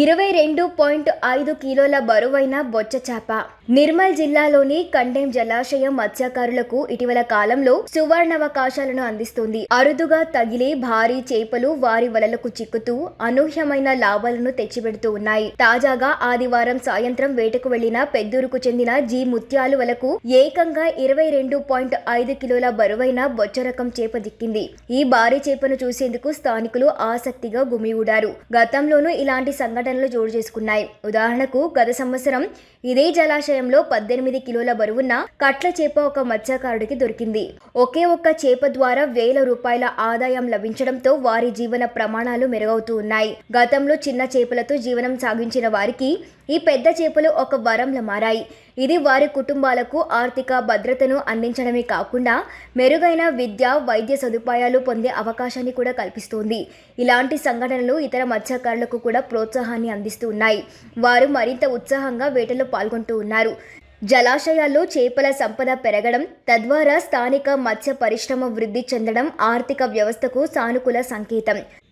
ఇరవై రెండు పాయింట్ ఐదు కిలోల బరువైన బొచ్చ చేప. నిర్మల్ జిల్లాలోని కండెం జలాశయం మత్స్యకారులకు ఇటీవల కాలంలో సువర్ణావకాశాలను అందిస్తుంది. అరుదుగా తగిలే భారీ చేపలు వారి వలలకు చిక్కుతూ అనూహ్యమైన లాభాలను తెచ్చిపెడుతూ ఉన్నాయి. తాజాగా ఆదివారం సాయంత్రం వేటకు వెళ్ళిన పెద్దూరుకు చెందిన జీ ముత్యాలు వలకు ఏకంగా ఇరవై రెండు పాయింట్ ఐదు కిలోల బరువైన బొచ్చ రకం చేప దిక్కింది. ఈ భారీ చేపను చూసేందుకు స్థానికులు ఆసక్తిగా గుమిగూడారు. గతంలోనూ ఇలాంటి సంఘటనలు చోటు చేసుకున్నాయి. ఉదాహరణకు గత సంవత్సరం ఇదే జలాశయంలో పద్దెనిమిది కిలోల బరువున్న కట్ల చేప ఒక మత్స్యకారుడికి దొరికింది. ఒకే ఒక్క చేప ద్వారా వేల రూపాయల ఆదాయం లభించడంతో వారి జీవన ప్రమాణాలు మెరుగవుతూ ఉన్నాయి. గతంలో చిన్న చేపలతో జీవనం సాగించిన వారికి ఈ పెద్ద చేపలు ఒక వరంలా మారాయి. ఇది వారి కుటుంబాలకు ఆర్థిక భద్రతను అందించడమే కాకుండా మెరుగైన విద్య వైద్య సదుపాయాలు పొందే అవకాశాన్ని కూడా కల్పిస్తోంది. ఇలాంటి సంఘటనలు ఇతర మత్స్యకారులకు కూడా ప్రోత్సాహం ఉత్సాహాన్ని అందిస్తూ ఉన్నాయి. వారు మరింత ఉత్సాహంగా వేటలో పాల్గొంటూ ఉన్నారు. జలాశయాల్లో చేపల సంపద పెరగడం తద్వారా స్థానిక మత్స్య పరిశ్రమ వృద్ధి చెందడం ఆర్థిక వ్యవస్థకు సానుకూల సంకేతం.